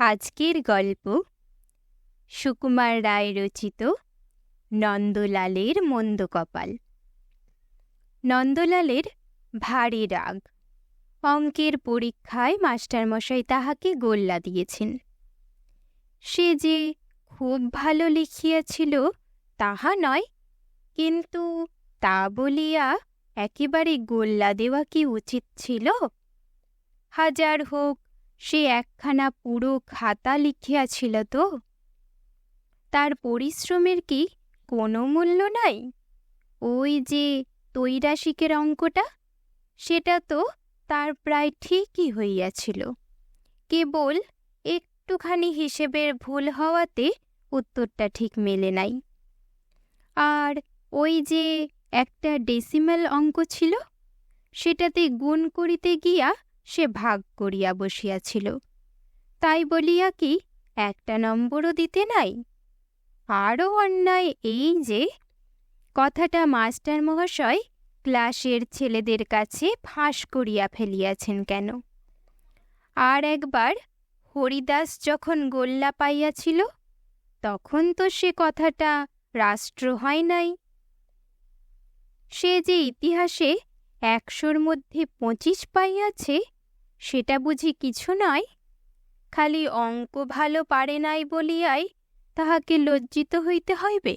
আজকের গল্প সুকুমার রায় রচিত নন্দলালের মন্দ কপাল। নন্দলালের ভারী রাগ। অঙ্কের পরীক্ষায় মাস্টারমশাই তাহাকে গোল্লা দিয়েছেন। সে যে খুব ভালো লিখিয়াছিল তাহা নয়, কিন্তু তা বলিয়া একেবারে গোল্লা দেওয়া কি উচিত ছিল? হাজার হোক সে একখানা পুরো খাতা লিখিয়াছিল তো। তার পরিশ্রমের কি কোনো মূল্য নাই? ওই যে তৈরাসিকের অঙ্কটা, সেটা তো তার প্রায় ঠিকই হইয়াছিল। কেবল একটুখানি হিসেবের ভুল হওয়াতে উত্তরটা ঠিক মেলে নাই। আর ওই যে একটা ডেসিমেল অঙ্ক ছিল, সেটাতে গুণ করিতে গিয়া সে ভাগ করিয়া বসিয়াছিল। তাই বলিয়া কি, একটা নম্বরও দিতে নাই? আরও অন্যায় এই যে, কথাটা মাস্টার মহাশয় ক্লাসের ছেলেদের কাছে ফাঁস করিয়া ফেলিয়াছেন কেন? আর একবার হরিদাস যখন গোল্লা পাইয়াছিল, তখন তো সে কথাটা রাষ্ট্র হয় নাই। সে যে ইতিহাসে একশোর মধ্যে পঁচিশ পাইয়াছে, সেটা বুঝি কিছু নয়? খালি অঙ্ক ভালো পারে নাই বলিয়াই তাহাকে লজ্জিত হইতে হইবে?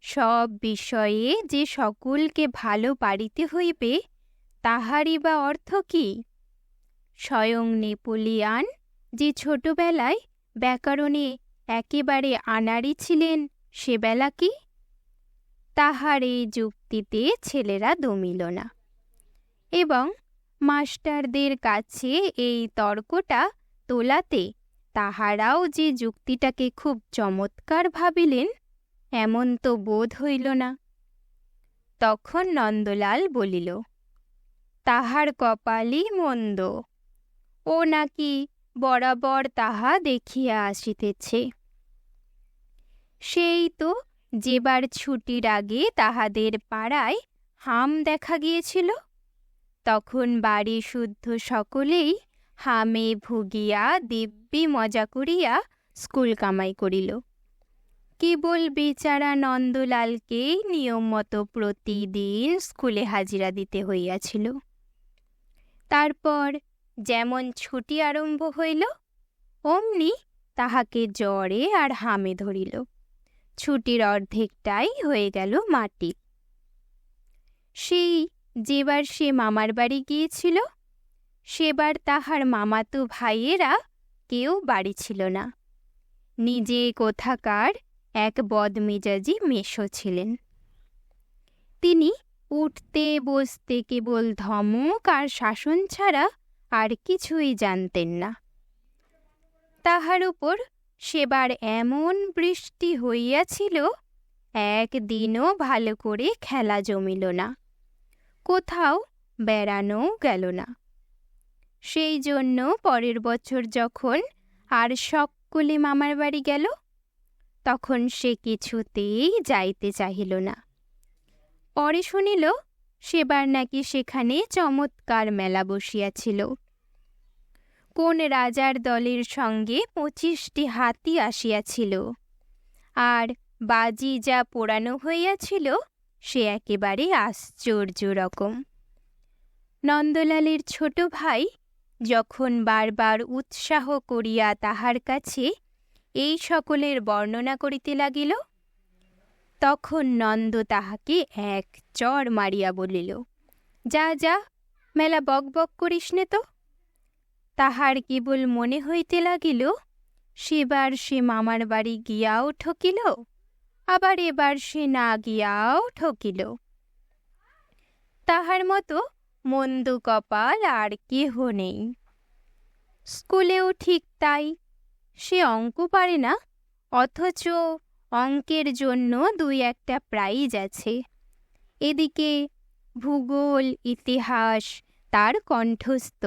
সব বিষয়ে যে সকলকে ভালো পারিতে হইবে, তাহারই বা অর্থ কি? স্বয়ং নেপোলিয়ান যে ছোটবেলায় ব্যাকরণে একেবারে আনাড়ি ছিলেন, সে বেলা কি? তাহার এই যুক্তিতে ছেলেরা দমিল না। এবং মাস্টারদের কাছে এই তর্কটা তোলাতে তাহারাও যে যুক্তিটাকে খুব চমৎকার ভাবিলেন, এমন তো বোধ হইল না। তখন নন্দলাল বলিল, তাহার কপালই মন্দ। ও নাকি বরাবর তাহা দেখিয়া আসিতেছে। সেই তো যেবার ছুটির আগে তাহাদের পাড়ায় হাম দেখা গিয়েছিল। তখন বাড়ি শুদ্ধ সকলেই হামে ভুগিয়া দিব্যি মজা করিয়া স্কুল কামাই করিল। কেবল বেচারা নন্দলালকে নিয়ম মতো প্রতিদিন স্কুলে হাজিরা দিতে হইয়াছিল। তারপর যেমন ছুটি আরম্ভ হইল, অমনি তাহাকে জ্বরে আর হামে ধরিল। ছুটির অর্ধেকটাই হয়ে গেল মাটি। সেই যেবার সে মামার বাড়ি গিয়েছিল, সেবার তাহার মামাতো ভাইয়েরা কেউ বাড়ি ছিল না। নিজে কোথাকার এক বদমেজাজি মেশো ছিলেন। তিনি উঠতে বসতে কেবল ধমক আর শাসন ছাড়া আর কিছুই জানতেন না। তাহার উপর সেবার এমন বৃষ্টি হইয়াছিল, একদিনও ভালো করে খেলা জমিল না, কোথাও বেড়ানো গেল না। সেই জন্য পরের বছর যখন আর সকলে মামার বাড়ি গেল, তখন সে কিছুতেই যাইতে চাহিল না। পরে শুনিল, সেবার নাকি সেখানে চমৎকার মেলা বসিয়াছিল। কোন রাজার দলের সঙ্গে পঁচিশটি হাতি আসিয়াছিল? আর বাজি যা পোড়ানো হইয়াছিল, সে একেবারে আশ্চর্য রকম নন্দলালের ছোট ভাই যখন বারবার উৎসাহ করিয়া তাহার কাছে এই সকলের বর্ণনা করিতে লাগিল, তখন নন্দ তাহাকে এক চর মারিয়া বলিল, যা যা, মেলা বক বক করিস নে তো। তাহার কেবল মনে হইতে লাগিল, সেবার সে মামার বাড়ি গিয়াও ঠকিল, আবার এবার সে না গিয়াও ঠকিল। তাহার মতো মন্দ কপাল আর কেহ নেই। স্কুলেও ঠিক তাই, সে অঙ্ক পারে না, অথচ অঙ্কের জন্য দুই একটা প্রাইজ আছে। এদিকে ভূগোল, ইতিহাস তার কণ্ঠস্থ।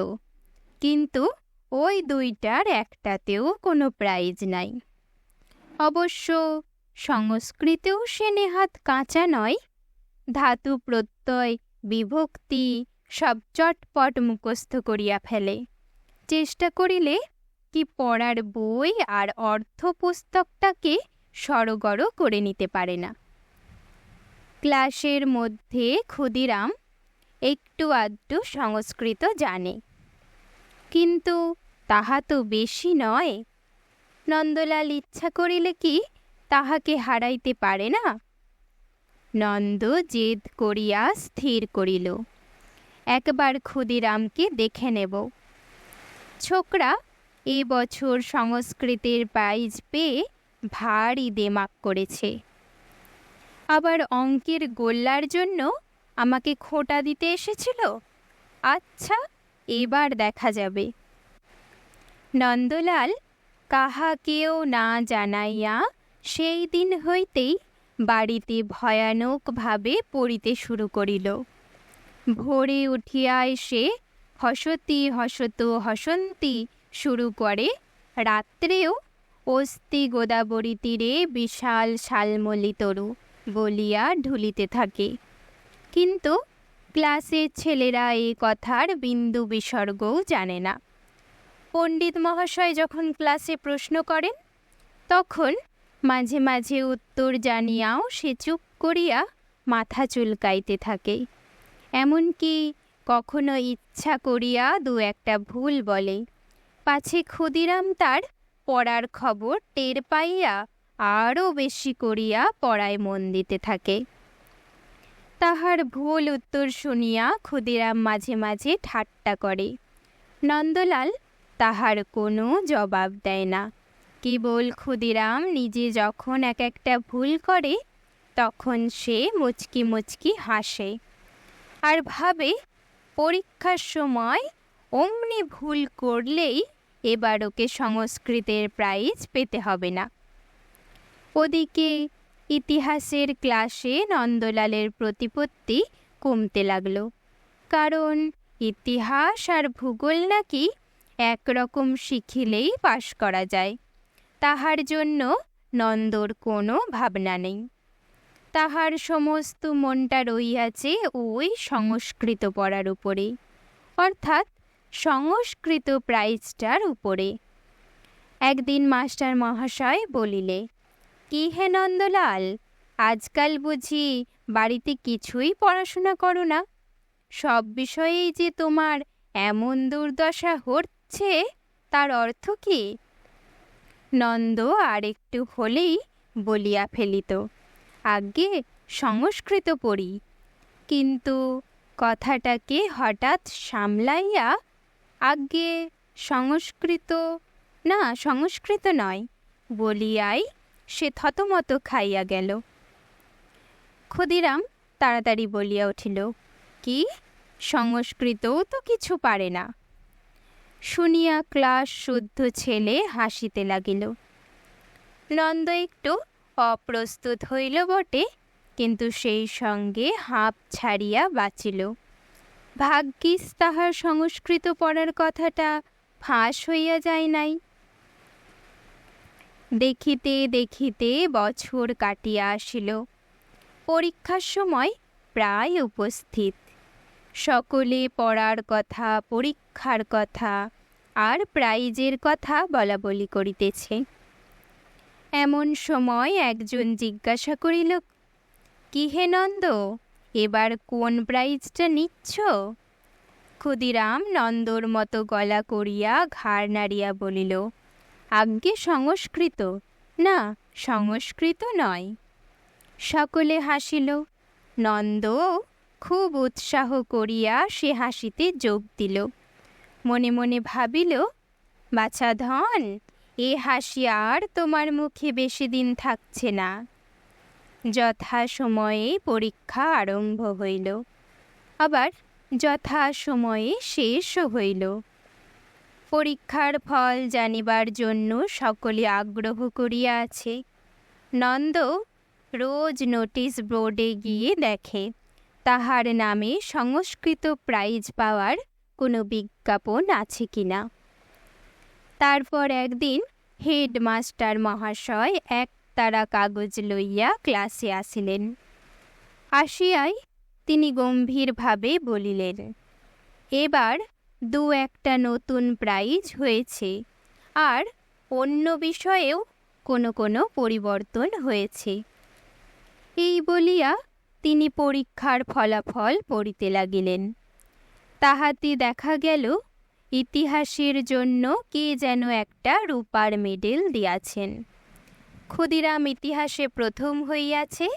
কিন্তু ওই দুইটার একটাতেও কোনো প্রাইজ নাই। অবশ্য সংস্কৃতেও সে নেহাত কাঁচা নয়। ধাতু প্রত্যয়, বিভক্তি সব চটপট মুখস্থ করিয়া ফেলে। চেষ্টা করিলে কি পড়ার বই আর অর্থ পুস্তকটাকে সড়গড় করে নিতে পারে না। ক্লাসের মধ্যে ক্ষুদিরাম একটু আধটু সংস্কৃত জানে। কিন্তু তাহা তো বেশি নয়। নন্দলাল ইচ্ছা করিলে কি তাহাকে হারাইতে পারে না? নন্দ জেদ করিয়া স্থির করিল। একবার ক্ষুদিরামকে দেখে নেব। ছোকরা, এ বছর সংস্কৃতের প্রাইজ পেয়ে ভারী দেমাক করেছে। আবার অঙ্কের গোল্লার জন্য আমাকে খোঁটা দিতে এসেছিল? আচ্ছা এবার দেখা যাবে। নন্দলাল কাহাকেও না জানাইয়া সেই দিন হইতেই বাড়িতে ভয়ানকভাবে পড়িতে শুরু করিল। ভোরে উঠিয়া এসে হসতি হসত হসন্তি শুরু করে, রাত্রেও অস্থি গোদাবরী তীরে বিশাল শালমলি তরু বলিয়া ঢুলিতে থাকে। কিন্তু ক্লাসের ছেলেরা এই কথার বিন্দু বিসর্গও জানে না। পণ্ডিত মহাশয় যখন ক্লাসে প্রশ্ন করেন, তখন মাঝে মাঝে উত্তর জানিয়াও সে চুপ করিয়া মাথা চুলকাইতে থাকে। এমনকি কখনো ইচ্ছা করিয়া দু একটা ভুল বলে। পাছে ক্ষুদিরাম তার পড়ার খবর টের পাইয়া আরও বেশি করিয়া পড়ায় মন দিতে থাকে। তাহার ভুল উত্তর শুনিয়া ক্ষুদিরাম মাঝে মাঝে ঠাট্টা করে। নন্দলাল তাহার কোনো জবাব দেয় না। কেবল ক্ষুদিরাম, নিজে যখন এক একটা ভুল করে, তখন সে মুচকি মুচকি হাসে। আর ভাবে, পরীক্ষার সময় অমনি ভুল করলেই এবার ওকে সংস্কৃতের প্রাইজ পেতে হবে না। ওদিকে ইতিহাসের ক্লাসে নন্দলালের প্রতিপত্তি কমতে লাগল। কারণ ইতিহাস আর ভূগোল নাকি একরকম শিখিলেই পাশ করা যায়। তাহার জন্য নন্দর কোনো ভাবনা নেই। তাহার সমস্ত মনটা রইয়াছে ওই সংস্কৃত পড়ার উপরে, অর্থাৎ সংস্কৃত প্রাইজটার উপরে। একদিন মাস্টার মহাশয় বলিলে কি হে নন্দলাল? আজকাল বুঝি বাড়িতে কিছুই পড়াশোনা করো না। সব বিষয়েই যে তোমার এমন দুর্দশা হচ্ছে, তার অর্থ কি? নন্দ আর একটু হলেই বলিয়া ফেলিত। আগে সংস্কৃত পড়ি। কিন্তু কথাটাকে হঠাৎ সামলাইয়া আগে সংস্কৃত, না, সংস্কৃত নয়, বলিয়াই সে থতমত খাইয়া গেল। ক্ষুদিরাম তাড়াতাড়ি বলিয়া উঠিল, কি? সংস্কৃতও তো কিছু পারে না। শুনিয়া ক্লাস শুদ্ধ ছেলে হাসিতে লাগিল। নন্দ একটু অপ্রস্তুত হইল বটে, কিন্তু সেই সঙ্গে হাঁপ ছাড়িয়া বাঁচিল। ভাগ্যিস তাহার সংস্কৃত পড়ার কথাটা ফাঁস হইয়া যায় নাই। দেখিতে দেখিতে বছর কাটিয়া আসিল। পরীক্ষার সময় প্রায় উপস্থিত। সকলে পড়ার কথা, পরীক্ষার কথা আর প্রাইজের কথা বলা বলি করিতেছে। এমন সময় একজন জিজ্ঞাসা করিল কি হে নন্দ, এবার কোন প্রাইজটা নিচ্ছ? ক্ষুদিরাম নন্দর মতো গলা করিয়া ঘাড় নাড়িয়া বলিল আজ্ঞে সংস্কৃত। না, সংস্কৃত নয়। সকলে হাসিল। নন্দ খুব উৎসাহ করিয়া সে হাসিতে যোগ দিল। মনে মনে ভাবিল, বাছা ধন, এ হাসি আর তোমার মুখে বেশি দিন থাকছে না। যথা সময়ে পরীক্ষা আরম্ভ হইল। আবার যথা সময়ে শেষও হইল। পরীক্ষার ফল জানিবার জন্য সকলে আগ্রহ করিয়া আছে নন্দ রোজ নোটিশ বোর্ডে গিয়ে দেখে, তাহার নামে সংস্কৃত প্রাইজ পাওয়ার কোনো বিজ্ঞাপন আছে কিনা। তারপর একদিন হেডমাস্টার মহাশয় এক তারা কাগজ লইয়া ক্লাসে আসিলেন। আসিয়াই তিনি গম্ভীরভাবে বলিলেন, এবার দু একটা নতুন প্রাইজ হয়েছে। আর অন্য বিষয়েও কোনো কোনো পরিবর্তন হয়েছে। এই বলিয়া তিনি পরীক্ষার ফলাফল পড়িতে লাগিলেন। তাহাতে দেখা গেল, ইতিহাসের জন্য কে যেন একটা রূপার মেডেল দিয়াছেন। ক্ষুদিরাম ইতিহাসে প্রথম হইয়াছে,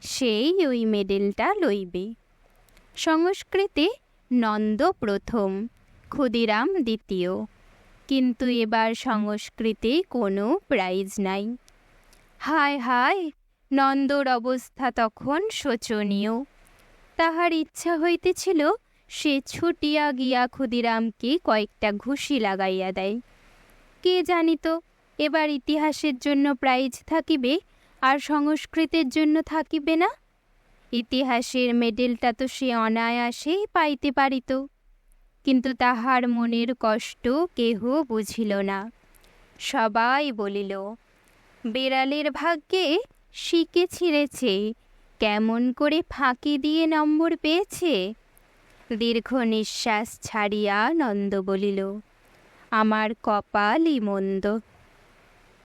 সেই ওই মেডেলটা লইবে। সংস্কৃতে নন্দ প্রথম। ক্ষুদিরাম দ্বিতীয়। কিন্তু এবার সংস্কৃতে কোনো প্রাইজ নাই। হায় হায়, নন্দর অবস্থা তখন শোচনীয়। তাহার ইচ্ছা হইতেছিল সে ছুটিয়া গিয়া ক্ষুদিরামকে কয়েকটা ঘুষি লাগাইয়া দেয়। কে জানিত, এবার ইতিহাসের জন্য প্রাইজ থাকিবে আর সংস্কৃতের জন্য থাকিবে না? ইতিহাসের মেডেলটা তো সে অনায়াসেই পাইতে পারিত। কিন্তু তাহার মনের কষ্ট কেহ বুঝিল না। সবাই বলিল, বেড়ালের ভাগ্যে শিকে ছিঁড়েছে, কেমন করে ফাঁকি দিয়ে নম্বর পেয়েছে? দীর্ঘ নিঃশ্বাস ছাড়িয়া নন্দ বলিল, আমার কপালই মন্দ